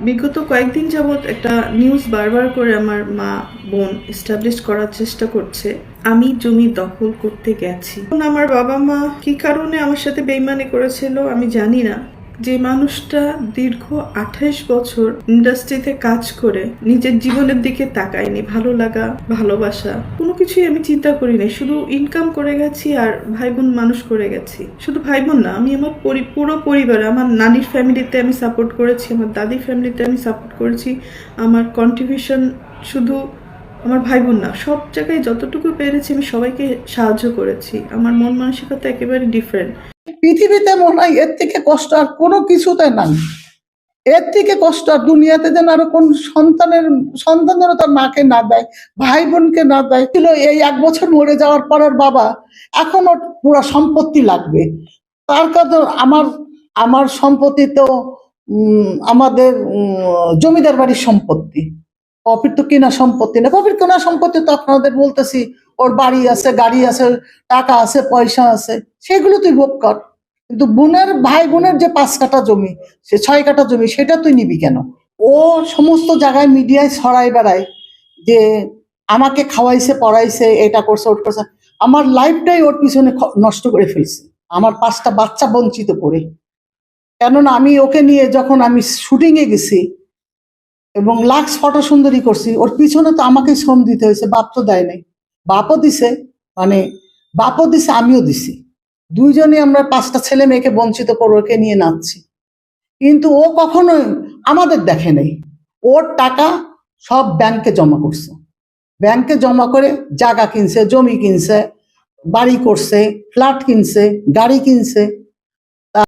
বিগত কয়েকদিন যাবৎ একটা নিউজ বারবার করে আমার মা, বোন এস্টাবলিশ করার চেষ্টা করছে, আমি জমি দখল করতে গেছি। আমার বাবা মা কি কারণে আমার সাথে বেইমানি করেছিল আমি জানি না। যে মানুষটা দীর্ঘ আঠাইশ বছর ইন্ডাস্ট্রিতে কাজ করে নিজের জীবনের দিকে তাকায়নি, ভালো লাগা, ভালোবাসা, কোনো কিছুই আমি চিন্তা করি নাই শুধু ইনকাম করে গেছি আর ভাই বোন মানুষ করে গেছি। শুধু ভাই বোন না, আমি আমার পুরো পরিবার, আমার নানির ফ্যামিলিতে আমি সাপোর্ট করেছি, আমার দাদির ফ্যামিলিতে আমি সাপোর্ট করেছি, আমার কন্ট্রিবিউশন শুধু আমার ভাই বোন না, সব জায়গায় যতটুকু পেরেছি আমি সবাইকে সাহায্য করেছি। আমার মন মানসিকতা একেবারে ডিফারেন্ট পৃথিবীতে মনে হয় এর থেকে কষ্ট আর কোনো কিছুতে নাই। এর থেকে কষ্ট আর দুনিয়াতে যেন আরও কোন সন্তানের, সন্তান যেন তার মাকে না দেয় ভাই বোনকে না দেয়। ছিল এই এক বছর মরে যাওয়ার পর আর বাবা, এখন পুরো সম্পত্তি লাগবে। তার কাছে আমার আমার সম্পত্তি তো আমাদের জমিদার বাড়ির সম্পত্তি। কপির তো কেনা সম্পত্তি না। কপির কেনা সম্পত্তি তো আপনাদের বলতেছি ওর বাড়ি আছে, গাড়ি আছে, টাকা আছে, পয়সা আছে, সেগুলো তুই ভোগ কর। কিন্তু বোনের, ভাই বোনের যে পাঁচ কাঠা জমি, সে ছয় কাঠা জমি, সেটা তুই নিবি কেন? ও সমস্ত জায়গায় মিডিয়ায় ছড়াই বেড়ায় যে আমাকে খাওয়াইছে, পড়াইছে, এটা করছে, ওটা করছে। আমার লাইফটাই ওর পিছনে নষ্ট করে ফেলছে। আমার পাঁচটা বাচ্চা বঞ্চিত করে। কেননা আমি ওকে নিয়ে যখন আমি শুটিংয়ে গেছি এবং লাক্স ফটো সুন্দরী করছি, ওর পিছনে তো আমাকে শ্রম দিতে হয়েছে, বাপ তো দেয় নাই। বাপও দিছে মানে বাপও দিছে, আমিও দিছি। দুইজনে আমরা পাঁচটা ছেলে মেয়েকে বঞ্চিত করে ওকে নিয়ে নাচছি। কিন্তু ও কখনোই আমাদের দেখে নেই। ওর টাকা সব ব্যাংকে জমা করছে। ব্যাংকে জমা করে জায়গা কিনছে, জমি কিনছে, বাড়ি করছে, ফ্ল্যাট কিনছে, গাড়ি কিনছে।